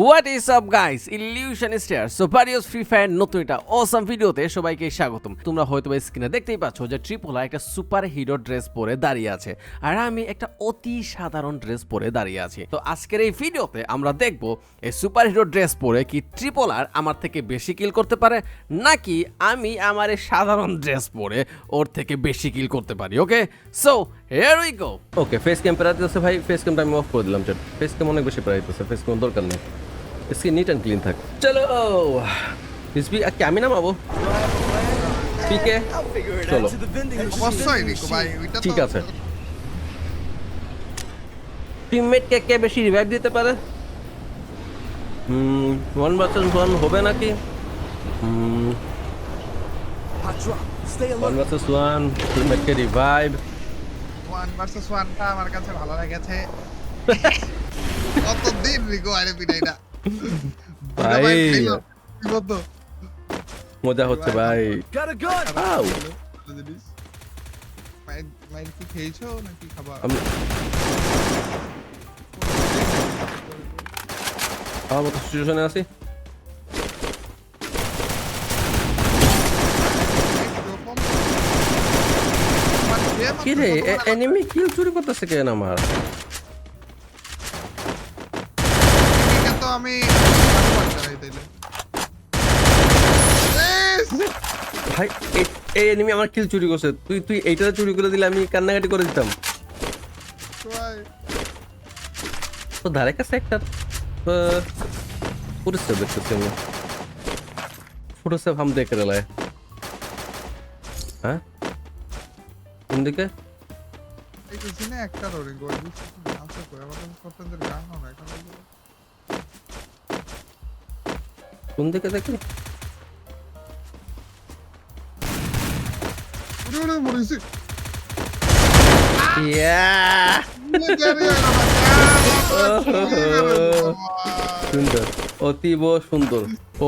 What is up guys illusion star সুপারিয়স free fire নতুন একটা awesome ভিডিওতে সবাইকে স্বাগতম। তোমরা হয়তো স্ক্রিনে দেখতেই পাচ্ছ যে ট্রিপোলা একটা সুপার হিরো ড্রেস পরে দাঁড়িয়ে আছে। আর আমি একটা অতি সাধারণ ড্রেস পরে দাঁড়িয়ে আছি। তো আজকের এই ভিডিওতে আমরা দেখব এই সুপার হিরো ড্রেস পরে কি ট্রিপোলার আমার থেকে বেশি কিল করতে পারে, নাকি আমি আমার এই সাধারণ ড্রেস পরে ওর থেকে বেশি কিল করতে পারি okay so here we go okay face cam পেরাইতেছে ভাই। ফেস ক্যামটা আমি অফ করে দিলাম ফেস ক্যাম অনেক বেশি পেরাইতেছে ফেস ক্যাম দরকার নেই। স্কিন নিট অ্যান্ড ক্লিন থাক। চলো। হিসবি আজকে আমি নামাবো? পিকে চলো। ঠিক আছে। টিমমেট কে কে বেশি রিভাইভ দিতে পারে? ওয়ান ভার্সেস ওয়ান হবে নাকি? ওয়ান ভার্সেস ওয়ান টিমমেট কে রিভাইভ ওয়ান ভার্সেস ওয়ানটা আমার কাছে ভালো লেগেছে। কতদিন রিকো পিটাইটা ভাই মজা হচ্ছে ভাই আউ, কি খেয়েছো নাকি খাবার আমার মতো সিচুয়েশনে আছি কি রে এনিমি কিল চুরি করতেছে কেন আমার আমি ভাই এই এনিমি আমার কিল চুরি করছে। তুই তুই এইটা চুরি করে দিলে আমি কান্নাকাটি করে দিতাম। তো ধারে কাছে একটা পুরো সেভ করতে আমি। পুরো সেভ হাম দেখ হ্যাঁ? কোন দিকে? একটা কোন দিকে দেখি উড়ে উড়ে মরিছি। ইয়া সুন্দর অতীব সুন্দর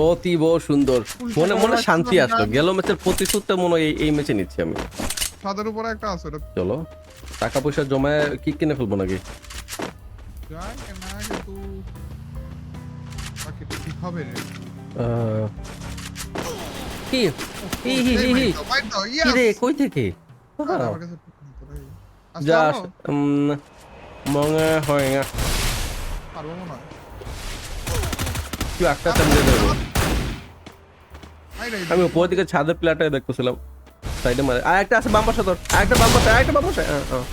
অতীব সুন্দর। মনে মনে শান্তি আসলো। গেল ম্যাচের প্রতিশোধটা মনে হয় এই- ম্যাচে নিচ্ছি আমি। ছাদের উপরে একটা আছে চলো। টাকা পয়সা জমায় কি কিনে ফেলব নাকি? যায় না কিন্তু। হবে? রে কি? হি হি হি হি। কি রে কই থেকে? আমার কাছে যা মনে হয় না পারব একটা টাইম দেবো আমি উপর দিকে ছাদের প্লেয়ারটা দেখতেছিলাম। সাইডে মারে। আর একটা আছে বাম পাশে তোর আর একটা বাম পাশে আর একটা বাম পাশে। হ্যাঁ।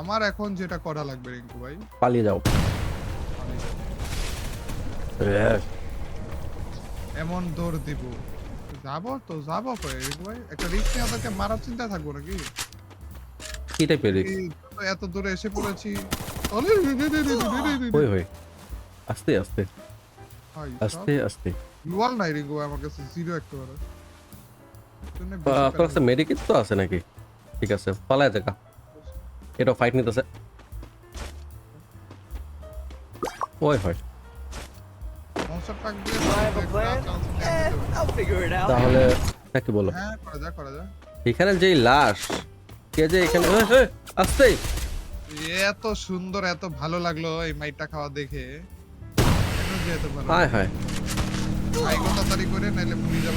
আমার এখন যেটা করা লাগবে রিঙ্কু ভাই। পালিয়ে যাও. এমন দৌড় দিব। যাব তো যাব ভাই একটা রিস্ক নিয়ে তাকে মারার চিন্তা থাকব নাকি? কি টাইপের রিস্ক এত দূরে এসে পড়েছি। ওই ওই আস্তে আস্তে। আস্তে আস্তে। লুয়াল নাই রিগো আমার কাছে জিরো একেবারে। আপনার কাছে মেডিকেট তো আছে নাকি? ঠিক আছে পালায় দেখা। এটা ফাইট নিতেছে। ওই হয় তাহলে নাকি বলো? হ্যাঁ এখানে যেই লাশ কে যে এখানে এই, এত সুন্দর এত ভালো লাগল এই মাইটটা খাওয়া দেখে। যে হায় হায়। তাড়াতাড়ি করে নাইলে ভুলে যাব।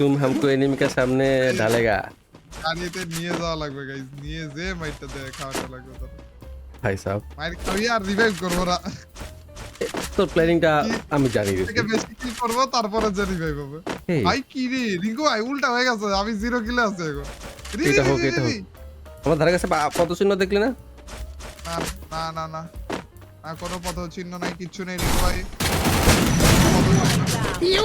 तुम हमको एनिमी के सामने डालेगा গাড়িতে নিয়ে যাওয়া লাগবে গাইস নিয়ে যে মাইটটা দেয় খাওয়াটা লাগবে তো ভাই সাহেব মাইর খাওয়ি আর রিভাইভ করবো না তোর প্ল্যানিংটা আমি জানি থেকে দিচ্ছি বেশি কি করবো তারপরে যে রিভাইভ হবে এই, ভাই কি রে রিঙ্কু ভাই উল্টা হয়ে গেছে আমি জিরো কিলে আছে এখন রি, এটা রি, হোক, রি, এটা রি, হোক। আমার ধারে কাছে পা- পদ চিহ্ন দেখলি না না না না না না কোনো পথ চিহ্ন নাই কিচ্ছু নেই রিঙ্কু ভাই পথ চিহ্ন নেই।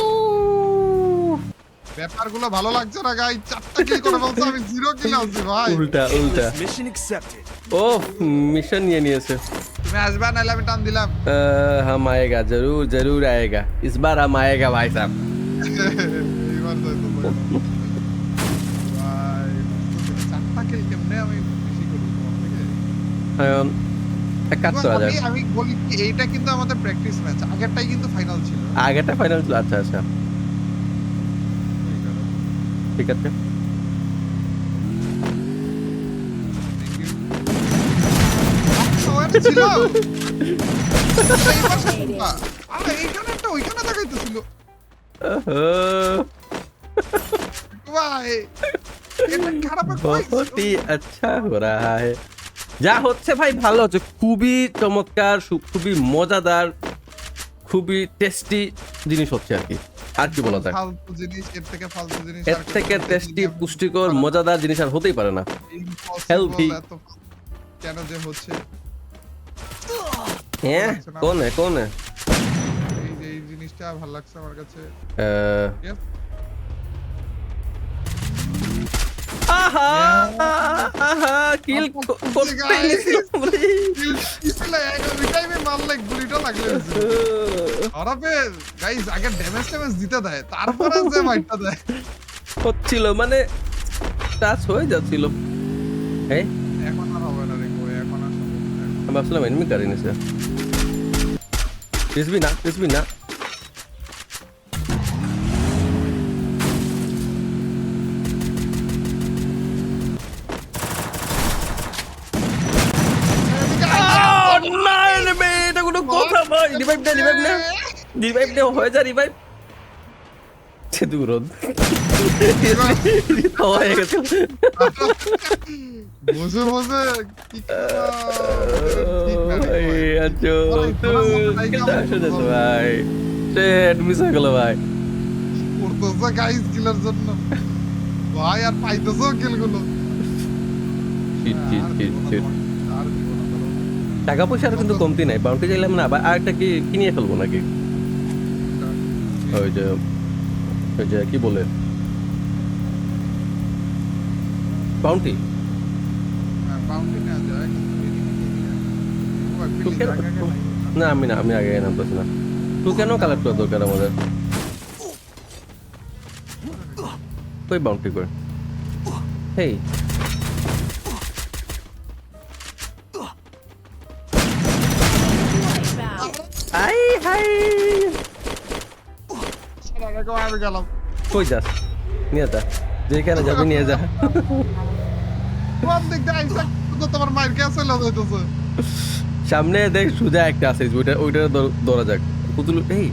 ব্যাপারগুলো ভালো লাগছে না গাই চারটা কিল করে বলছো আমি জিরো কিল আছি ভাই। উল্টা উল্টা। মিশন অ্যাকসেপ্টেড ও মিশন নিয়ে নিয়েছে। তুমি আসবা না আমি টান দিলাম। হাম হ্যাঁ, আয়েগা জরুর জরুর আয়েগা। ইস বার ভাই সাহেব। এবার তো হ্যাঁ, আমি বলি এইটা কিন্তু আমাদের প্র্যাকটিস ম্যাচ আগেরটাই কিন্তু ফাইনাল ছিল। আগেরটা ফাইনাল ছিল আচ্ছা আচ্ছা। ঠিক আছে। আচ্ছা যা হচ্ছে ভাই ভালো হচ্ছে। খুবই চমৎকার খুবই মজাদার খুবই টেস্টি জিনিস হচ্ছে আর কি। আর কি বলা যায়? ফালতু জিনিস এর থেকে ফালতু জিনিস এর থেকে টেস্টি পুষ্টিকর মজাদার জিনিস আর হতেই পারে না। Impossible কেন যে হচ্ছে? হ্যাঁ কোন কোন? এই জিনিসটা ভালো লাগছে আমার কাছে। আহা! কিল করতে নিয়েছিলাম রে। পিছলে এক টাইমে মারলে গুলিটা লাগলে খারাপে গাইস আগে ড্যামেজ ট্যামেজ দিতে দেয় তারপরে যে মাইটটা দেয়। হচ্ছিল মানে টাচ হয়ে যাচ্ছিল। এই এখন আর হবে না রে এখন আর সম্ভব না। আমি এনিমি না পিসবি না না। রিভাইভ দে রিভাইভ নে হয়ে যা রিভাইভ সে দূর হয়ে গেছে। বসে বসে কি ঠিক না। আচ্ছা, ভাই, তো Shit, miss হয়ে গেল ভাই। করতেছে গাইস কিলার জন্য। ভাই আর পাইতেছো কিলগুলো। Shit, shit, আর shit, টাকা পয়সার কিন্তু কমতি নাই বাউন্টি চাইলাম না আবার আরেকটা কি কিনিয়ে ফেলব নাকি? ওই যে ওই যে কি বলে? বাউন্টি হ্যাঁ। না আমি না আমি আগে নামতেছি না। তুই কেন কালেক্ট করা দরকার আমাদের। কই বাউন্টি করে। হেই আমি গেলাম। কই যাস নিয়ে যা যেখানে যাবি নিয়ে যা কোন দিক দিয়ে আইসা? তো তোমার কাছে যাইতেছে। সামনে দেখ সুজা একটা আছে ওইটা ওইটা ধর- যাক পুতুল এই।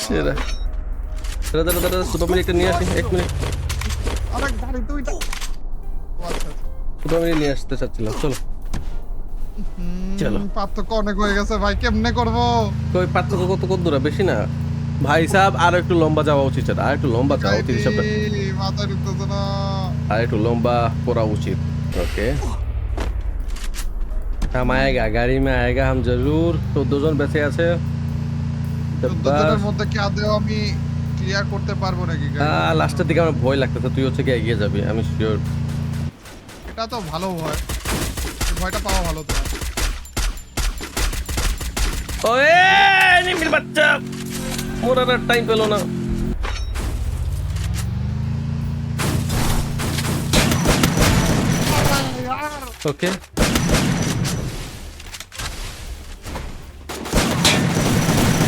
সেরা দাঁড়া দাঁড়া সুপার মিনিট একটা নিয়ে আসি এক মিনিট আরে আচ্ছা, আচ্ছা। সুপার মিনিট নিয়ে আসতে চাচ্ছিলাম চলো হুম, চলো। পার্থক্য অনেক হয়ে গেছে ভাই কেমনে করবো কই পার্থক্য কত কত দূরা বেশি না ভাই সাহেব আর একটু লম্বা যাওয়া উচিত স্যার আর একটু লম্বা যাওয়া উচিত হিসাবে এই, মাথায় ঢুকতেছে না আর একটু লম্বা করা উচিত ओके हम आएगा गाड़ी में आएगा हम जरूर तो दो जन বেঁচে আছে চোদ্দ জনের মধ্যে কি আদেও আমি ক্লিয়ার করতে পারবো নাকি গাড়ি? লাস্টের দিকে আমার ভয় লাগতেছে তুই হচ্ছে কি এগিয়ে যাবি আমি শিওর এটা তো ভালো ভয়। এই ভয়টা পাওয়া ভালো তো ওয়ে নিমির বাচ্চা। মোরার টাইম পেল না। Okay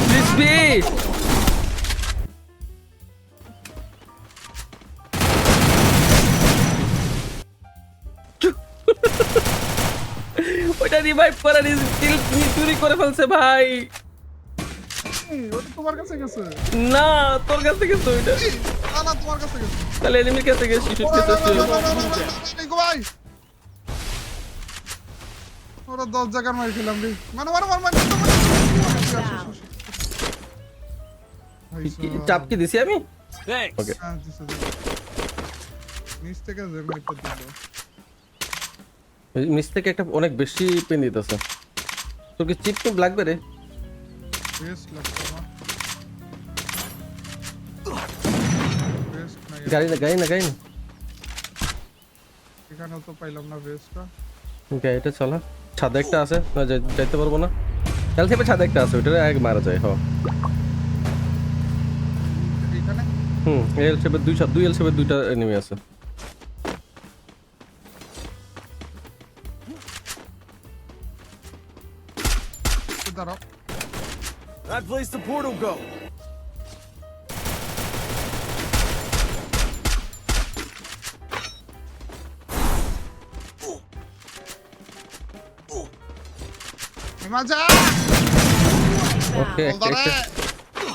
Crispy! রিভাইভ করার স্কিল চুরি করে ফেলছে ভাই এই, তোমার কাছে গেছে না তোর কাছে গেছে ওইটা না না তোমার কাছে গেছে তাহলে এনিমির কাছে গেছে শিশুর ওরা, কাছে না, না, ছিল। না, না, না, না, না, না, নিকো ভাই ওরা দশ জায়গার মার খেলাম রে মানে মানে মানে মানে কি- কি- চাপ কি দিছি আমি Thanks. ওকে নিচ থেকে দিল নিচ থেকে একটা অনেক বেশি পেন দিতেছে। তোর কি চিপ টিপ লাগবে রে? বেস্ট বেস্ট গাড়ি না গাড়ি না গাড়ি না। এখানেও তো পাইলাম না বেস্টটা গাড়িটা চলা। ছাদে একটা আছে না যাইতে পারব না। থেকে ছাদে একটা আছে ওইটা এক মারা যায় হ। হুম এল শেপের দুই দুই এল শেপের দুইটা এনিমি আছে। একটু দাঁড়াও That place the portal go. হিমা যা ওকে একটা বলদারে একটা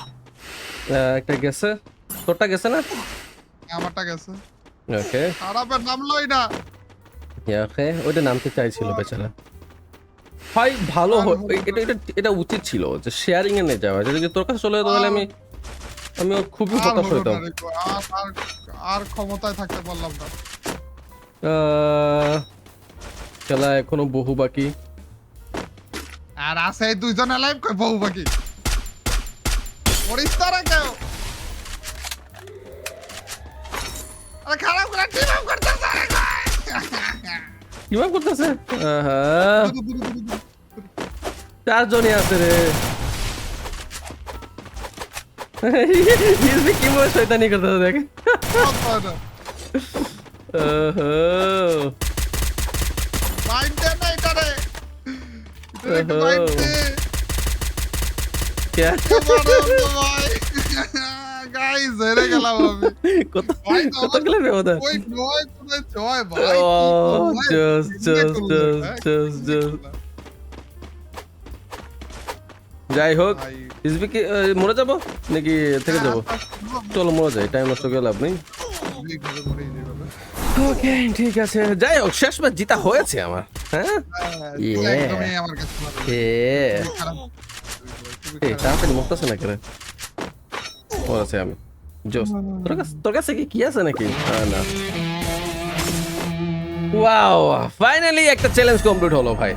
আহ, একটা গেছে তোরটা গেছে না আমারটা গেছে ওকে খারাপের নামলো এটা ওকে ওইটা নামতে চাইছিল বেচারা ভাই ভালো এটা এটা এটা উচিত ছিল যে শেয়ারিং এ নিয়ে যাওয়া। যদি তোর কাছে চলে যেত তাহলে আমি আমি খুবই হতাশ হলো হইতাম। আর আর- ক্ষমতায় থাকতে পারলাম না। খেলা এখনও বহু বাকি। আর আছে দুইজন লাইভ কই বহু বাকি? মরিস তারা কেউ আরে খারাপ করে টিম আপ করতেছে আরে কীভাবে করতেছে? আহা, চারজনই আছে রে। কি মনে শয়তানি করতেছে দেখ। আহা, মাইন্ডে না এটা রে এটা একটু ওহো। মাইন্ডে। কে? ভাই। গাইস হেরে গেলাম আমি। কত কত গেলে ব্যবধান? ওই নয় কোথায় জয় ভাই ও, কি করব? just, যাই হোক হিজবি কি মরে যাব নাকি থেকে যাব? চলো মরে যাই টাইম নষ্ট করে লাভ নেই। ওকে ঠিক আছে। যাই হোক শেষ ম্যাচ জিতা হয়েছে আমার হ্যাঁ। তাড়াতাড়ি মুক্তাছে না করে মরেছে আমি। জোস। তোর কাছে তোর কাছে কি কি আছে নাকি? না। ওয়াও ফাইনালি একটা চ্যালেঞ্জ কমপ্লিট হলো ভাই।